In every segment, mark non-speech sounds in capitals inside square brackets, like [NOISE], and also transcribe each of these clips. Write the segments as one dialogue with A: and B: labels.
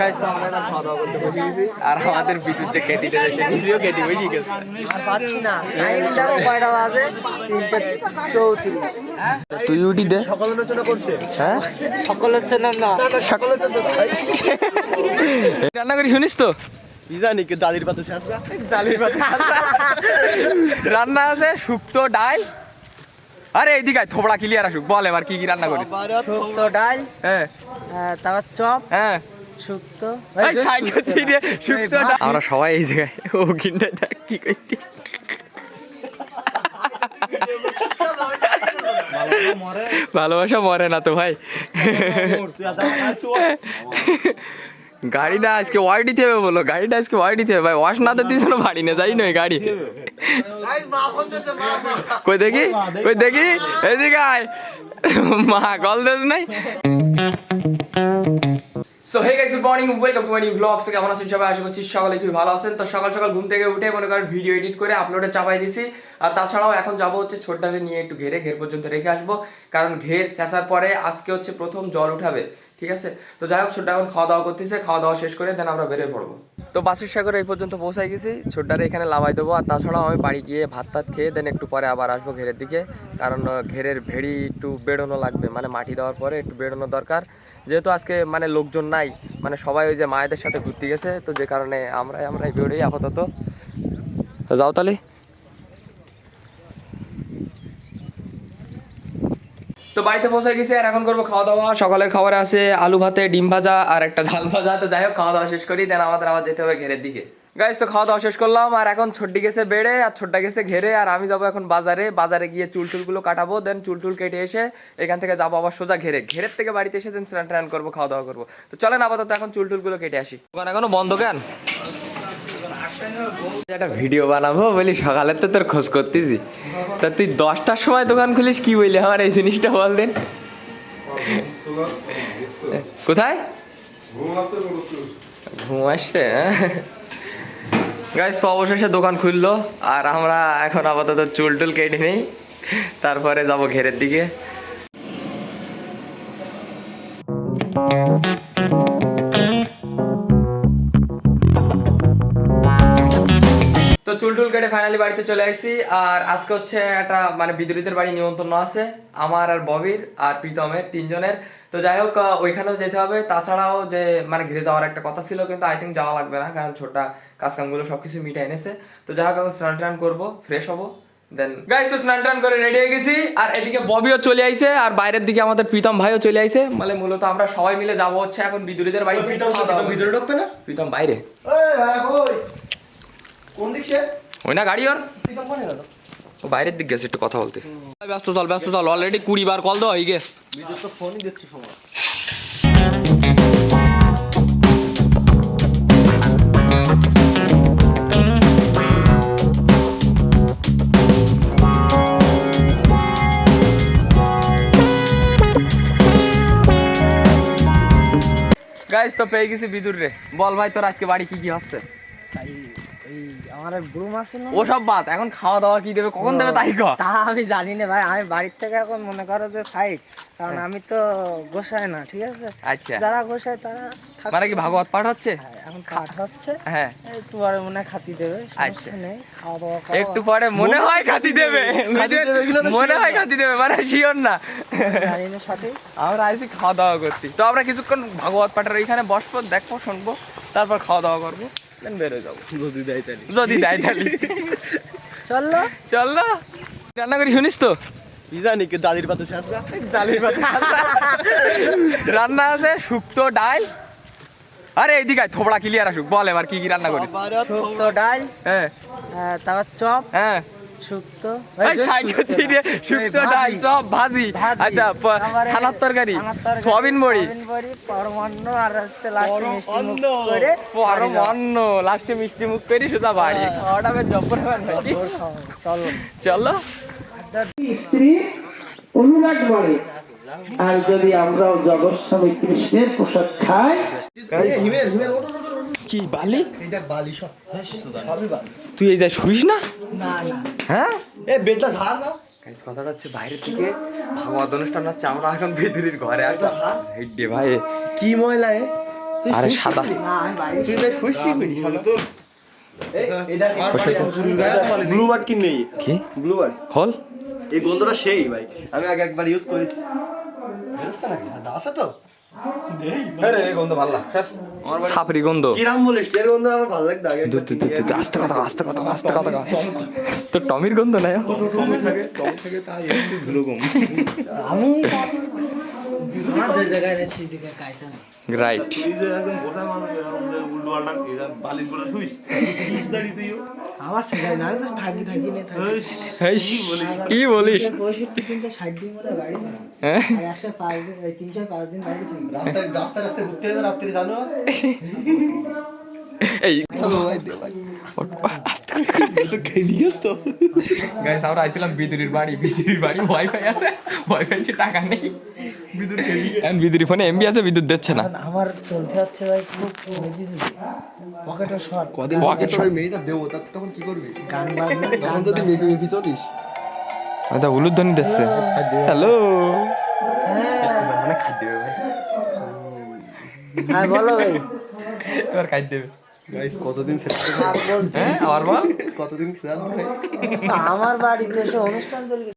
A: Guys তো আমরা খাওয়া দাওয়া করতে বসে গেছি। আর আমাদের বিদ্যুৎ যে খেতে দেয় সে নিজেও খেতে বসে গেছে।
B: পাচ্ছি না। টাইম দেখো কয়টা বাজে তিনটে চৌত্রিশ।
A: তুই উঠি দে।
B: সকাল আলোচনা করছে।
A: হ্যাঁ?
B: সকলের জন্য না।
A: সকালে তো রান্না করি শুনিস তো?
B: জানি কি ডালির পাতে ছেঁচড়া ডালির পাতে
A: রান্না আছে শুক্তো ডাল। আরে এইদিকে থোবড়া ক্লিয়ার আসুক। বল এবার কি কি রান্না করিস।
B: শুক্তো ডাল
A: হ্যাঁ।
B: তারপর চপ।
A: হ্যাঁ। আমরা সবাই এই জায়গায় ও কিনতে দেখ কি করছি ভালোবাসা মরে না তো ভাই। গাড়িটা আজকে ওয়াই দিতে হবে বলো গাড়িটা আজকে ওয়াই দিতে হবে। ভাই ওয়াশ না তো দিস না বাড়ি না যাই নয় গাড়ি। কই দেখি? কই দেখি? এদিকে আয়। মা কল দেস নাই? So hey guys good morning welcome to my new blog so কেমন আছেন সবাই? আশা করছি সকালে খুবই ভালো আছেন। তো, সকাল সকাল ঘুম থেকে উঠে মনে করেন ভিডিও এডিট করে আপলোডে চাপাই দিছি। আর তাছাড়াও এখন যাব হচ্ছে ছোটটাকে নিয়ে একটু ঘেরে, ঘের পর্যন্ত রেখে আসব। কারণ ঘের শেষার পরে আজকে হচ্ছে প্রথম জল উঠাবে, ঠিক আছে? তো, যাই হোক ছোটটা এখন খাওয়া দাওয়া করতেছে, খাওয়া দাওয়া শেষ করে দেন আমরা বেরিয়ে পড়ব। তো বাসির সাগরে এই পর্যন্ত পৌঁছাই গেছি। ছোটটারে এখানে লাভাই দেবো। আর তাছাড়াও আমি বাড়ি গিয়ে ভাত টাত খেয়ে দেন একটু পরে আবার আসব ঘেরের দিকে। কারণ ঘেরের ভেড়ি একটু বেরোনো লাগবে। মানে মাটি দেওয়ার পরে একটু বেরোনো দরকার। যেহেতু আজকে মানে লোকজন নাই মানে সবাই ওই যে মায়েদের সাথে ঘুরতে গেছে। তো যে কারণে আমরাই আমরাই বেরোই আপাতত। যাও তাহলে। তো বাড়িতে পৌঁছে গেছি আর এখন করব খাওয়া দাওয়া। সকালের খাবারে আছে আলু ভাতে, ডিম ভাজা আর একটা ঝাল ভাজা। তো যাই হোক, খাওয়া দাওয়া শেষ করি দেন আমাদের আবার যেতে হবে ঘেরের দিকে। গাইজ তো খাওয়া দাওয়া শেষ করলাম আর এখন ছোট্টি গেছে বেড়ে আর ছোট্টা গেছে ঘেরে আর আমি যাব এখন বাজারে। বাজারে গিয়ে চুল টুলগুলো কাটাবো দেন চুল টুল কেটে এসে এখান থেকে যাব আবার সোজা ঘেরে। ঘেরের থেকে বাড়িতে এসে দেন স্নান টান করব খাওয়া দাওয়া করব। তো চলেন আপাতত এখন চুল টুলগুলো কেটে আসি। দোকান এখনও বন্ধ কেন? একটা ভিডিও বানাবো বলি, সকালে তো তোর খোঁজ করতেছি। তা তুই দশটার সময় দোকান খুলিস, কি বললি আমার এই জিনিসটা বল দেন। কোথায়? ঘুম আসছে গাইজ তো অবশেষে দোকান খুললো, আর আমরা এখন আপাতত চুল টুল কেটে নেই। তারপরে যাব ঘেরের দিকে। চুল টুল কেটে ফাইনালি বাড়িতে চলে আসছি আর আজকে হচ্ছে একটা মানে বিদ্যুতের বাড়ি নিমন্ত্রণ আছে আমার আর ববির আর প্রীতমের তিনজনের। তো যাই হোক ওইখানেও যেতে হবে। তাছাড়াও যে মানে ঘিরে যাওয়ার একটা কথা ছিল কিন্তু আই থিঙ্ক যাওয়া লাগবে না কারণ ছোটা কাজকামগুলো সবকিছু মিটাই এনেছে। তো যাই হোক এখন স্নান টান করব ফ্রেশ হব দেন গাইস তো স্নান টান করে রেডি হয়ে গেছি আর এদিকে ববিও চলে আইছে আর বাইরের দিকে আমাদের প্রীতম ভাইও চলে আইছে। মানে মূলত আমরা সবাই মিলে যাব হচ্ছে এখন বিদ্যুতের বাড়িতে। খাওয়া
B: ভিতরে ঢুকবে না?
A: প্রীতম বাইরে।
B: কোন দিক সে?
A: ওই না গাড়ি ওর? ও বাইরের দিক গেছে একটু কথা বলতে। ব্যস্ত চল ব্যস্ত চল অলরেডি কুড়ি বার কল দেওয়া হয়ে গে
B: তো ফোনই দিচ্ছি সময়
A: গাইস তো পেয়ে গেছি বিদুর রে বল ভাই তোর আজকে বাড়ি কি কি হচ্ছে?
B: তাই আমার ব্রুম আছে না?
A: ও সব বাদ এখন খাওয়া দাওয়া কি দেবে কখন দেবে তাই কর।
B: তা আমি জানি না ভাই আমি বাড়ির থেকে এখন মনে করো যে সাইড কারণ আমি তো গোসাই না ঠিক আছে?
A: আচ্ছা।
B: যারা গোসায় তারা
A: মানে কি ভাগবত পাঠ হচ্ছে?
B: হ্যাঁ, এখন খাট হচ্ছে।
A: হ্যাঁ।
B: একটু পরে মনে হয় খাতি দেবে
A: আচ্ছা।
B: নেই খাওয়া দাওয়া
A: একটু পরে মনে হয় খাতি দেবে।
B: খাতি দেবে কিনা
A: মনে হয় খাতি দেবে মানে শিওর না।
B: জানি না সঠিক।
A: আমরা আইসি খাওয়া দাওয়া করছি। তো আমরা কিছুক্ষণ ভাগবত পাঠের ওইখানে বসবো দেখব শুনব তারপর খাওয়া দাওয়া করব। বেরো যাব।
B: যদি দেয় তাহলে।
A: যদি দেয় তাহলে।
B: চলল
A: চল। না রান্না করি শুনিস তো?
B: কি জানি কি ডালির পাতে ছেঁচড়া
A: ডালির রান্না আছে শুক্তো ডাল। আরে এইদিকে আয়, থোবড়া ক্লিয়ার আসুক। বল এবার কি কি রান্না করিস।
B: শুক্তো ডাল
A: হ্যাঁ।
B: তারপর চপ
A: হ্যাঁ।
B: শুক্তো।
A: এই ছাই করছি রে, শুক্তো ডাল চপ ভাজি।
B: ভাজি।
A: আচ্ছা ছানার তরকারি সয়াবিন বড়ি।
B: পরমান্ন আর হচ্ছে লাস্টে মিষ্টি মুখ করে
A: পরম লাস্টে মিষ্টি মুখ করি সোজা বাড়ি। খাওয়াটা বেশ জব্বর।
B: চলো।
A: চলো।
C: স্ত্রী অনুরাগ বাড়ে আর যদি আমরাও জগৎস্বামী কৃষ্ণের প্রসাদ খাই
A: কি বালি?
B: এই বালি সব। সবই বালি।
A: তুই এই যা শুইস না?
B: না না।
A: হ্যাঁ?
B: এ বেডটা ঝাড় না
A: কথাটা হচ্ছে বাইরের থেকে ভাগবত অনুষ্ঠান হচ্ছে আমরা এখন বেদুরির ঘরে আসলাম ভাই।
B: কি ময়লা এ?
A: আরে সাদা।
B: না আমি বাড়ি
D: ব্লু বার্ড কি নেই?
A: কি?
D: ব্লু
A: হল
D: এই গন্ধটা সেই ভাই। আমি আগে একবার ইউজ করেছি নাকি? আছে তো।
A: সাপরি গন্ধ।
D: কিরাম গন্ধ
A: আস্তে কথা আস্তে কথা আস্তে কথা তো টমির গন্ধ নাই?
B: আমি
A: রাইট কি বলিস? হ্যাঁ?
D: রাস্তায় রাস্তায় ঘুরতে রাত্রি জানো? [LAUGHS]
A: এই গাইস আমরা আইছিলাম বিদুরির বাড়ি বিদুরির বাড়ি ওয়াইফাই আছে ওয়াইফাই তে টাকা নেই বিদুর বিদুরি ফোনে এমবি আছে বিদ্যুৎ দিচ্ছে না
B: আমার চলতে হচ্ছে ভাই খুব পকেটে শর্ট
D: কদিন
A: Pocket
D: পরে মেয়েটা দেবো তার তখন কি করবি?
B: গান বাজনা
D: তখন যদি মেপি মেপি চলিস।
A: আদা উলুধ্বনি দিচ্ছে। হ্যালো।
D: মানে খাদ্য দেবে। ভাই
B: হ্যাঁ বলো ভাই।
A: এবার খাই দেবে।
D: গাইস কতদিন
A: হ্যাঁ আবার বল।
D: কতদিন
B: আমার বাড়িতে এসে অনুষ্ঠান চলবে।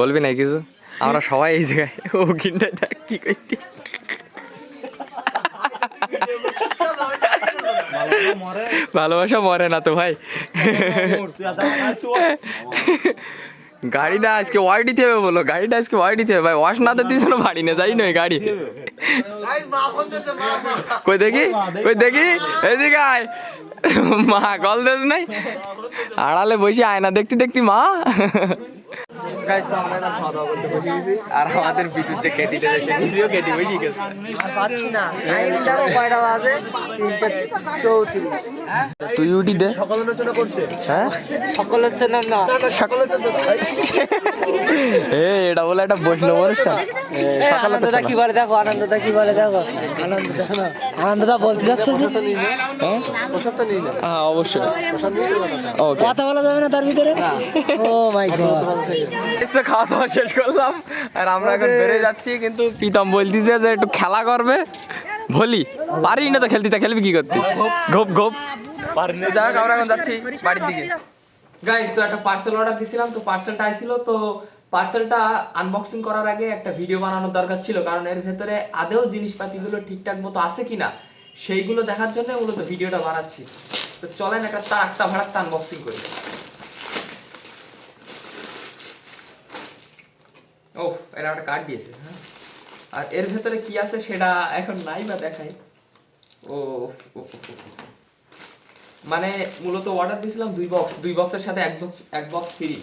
A: বলবি না কিছু? আমরা সবাই এই জায়গায় ও কিনটা কি করতে? ভালোবাসা মরে না তো ভাই। গাড়িটা আজকে ওয়াই দিতে হবে বলো, গাড়িটা আজকে ওয়াই দিতে হবে। ভাই, ওয়াশ না তো না বাড়ি না, যাই নয় গাড়ি। কই দেখি? কই দেখি? এদিকে আয়। মা কল দেস নাই? আড়ালে বসে আয়না দেখতে দেখতে মা। গাইস তো আমরা খাওয়া দাওয়া করতে বসে গেছি। আর আমাদের বিদ্যুৎ যে কেটিটা এসে নিজেও বসে গেছে।
B: পাচ্ছি না। টাইম দেখো কয়টা বাজে? তিনটে চৌত্রিশ।
A: তুই উঠি দে।
D: সকাল আলোচনা করছে?
A: হ্যাঁ?
B: জন্য না।
A: এ এটা বলে একটা বৈষ্ণব অনুষ্ঠান।
B: এ, আনন্দদা কি বলে দেখো আনন্দদা কি বলে দেখো। আনন্দদা শোনো আনন্দদা বলতে যাচ্ছে যে
A: হ্যাঁ? অবশ্যই। ওকে।
B: কথা বলা যাবে না তার ভিতরে? ও মাই গড
A: খাওয়া দাওয়া শেষ করলাম। আর আমরা এখন বেড়ে যাচ্ছি কিন্তু প্রীতম বলতিছে যে একটু খেলা করবে। ভলি পারি না তো খেলতে তা খেলবি কি করতে? ঘোপ ঘোপ। যাক আমরা এখন যাচ্ছি বাড়ির দিকে। গাইস তো একটা পার্সেল অর্ডার দিছিলাম তো পার্সেলটা আইছিল তো পার্সেলটা আনবক্সিং করার আগে একটা ভিডিও বানানোর দরকার ছিল কারণ এর ভেতরে আদেও জিনিসপাতিগুলো ঠিকঠাক মতো আছে কিনা সেইগুলো দেখার জন্য মূলত ভিডিওটা বানাচ্ছি। তো চলেন একটা তারাক্তা ভাড়াক্তা আনবক্সিং করি। ও এরা একটা কার্ড দিয়েছে হ্যাঁ? আর এর ভেতরে কি আছে সেটা এখন নাই বা দেখাই। ও। মানে মূলত অর্ডার দিয়েছিলাম দুই বক্স দুই বক্সের সাথে এক বক্স এক বক্স ফ্রি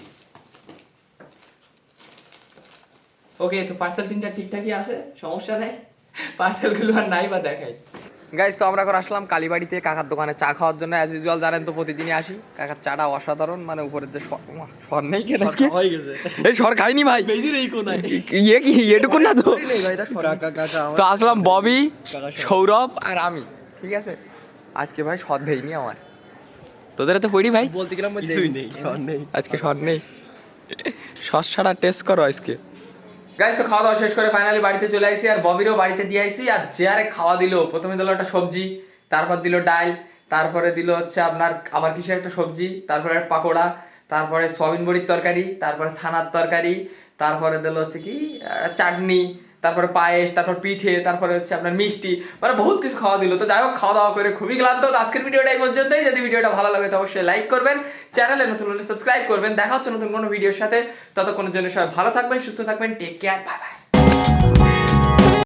A: ওকে তো পার্সেল তিনটা ঠিকঠাকই আছে, সমস্যা নেই। পার্সেলগুলো আর নাই বা দেখাই। গাইজ তো আমরা এখন আসলাম কালীবাড়িতে কাকার দোকানে চা খাওয়ার জন্য। অ্যাজ ইউজুয়াল জানেন তো প্রতিদিনই আসি। কাকার চাটা অসাধারণ মানে উপরের যে স্বর নেই কেন আজকে?
D: হয়ে গেছে।
A: এই স্বর খাইনি ভাই।
D: বেজির এই কোনায়।
A: ইয়ে কি এটুকু না তো?
D: কাকা কাকা
A: তো আসলাম ববি সৌরভ আর আমি ঠিক আছে? আজকে ভাই সদ দেয়নি আমার। তোদের তো পড়ি ভাই?
D: বলতে গেলাম কিছুই নেই সর নেই।
A: আজকে সদ নেই। সস ছাড়া টেস্ট করো আজকে। গাইস তো খাওয়া দাওয়া শেষ করে ফাইনালি বাড়িতে চলে আইসি আর ববিরও বাড়িতে দিয়ে আইসি আর যে আরে খাওয়া দিল। প্রথমে দিল একটা সবজি, তারপর দিল ডাল, তারপরে দিল হচ্ছে আপনার আবার কিসের একটা সবজি, তারপরে পাকোড়া, তারপরে সয়াবিন বড়ির তরকারি, তারপরে ছানার তরকারি, তারপরে দিল হচ্ছে কি চাটনি তারপরে পায়েস, তারপর পিঠে, তারপরে হচ্ছে আপনার মিষ্টি মানে বহুত কিছু খাওয়া দিল। তো যাই হোক খাওয়া দাওয়া করে খুবই ক্লান্ত। আজকের ভিডিওটা এই পর্যন্তই। যদি ভিডিওটা ভালো লাগে, তো অবশ্যই লাইক করবেন। চ্যানেলে নতুন হলে সাবস্ক্রাইব করবেন। দেখা হচ্ছে নতুন কোনো ভিডিওর সাথে। ততক্ষণের জন্য সবাই ভালো থাকবেন, সুস্থ থাকবেন। Take care bye bye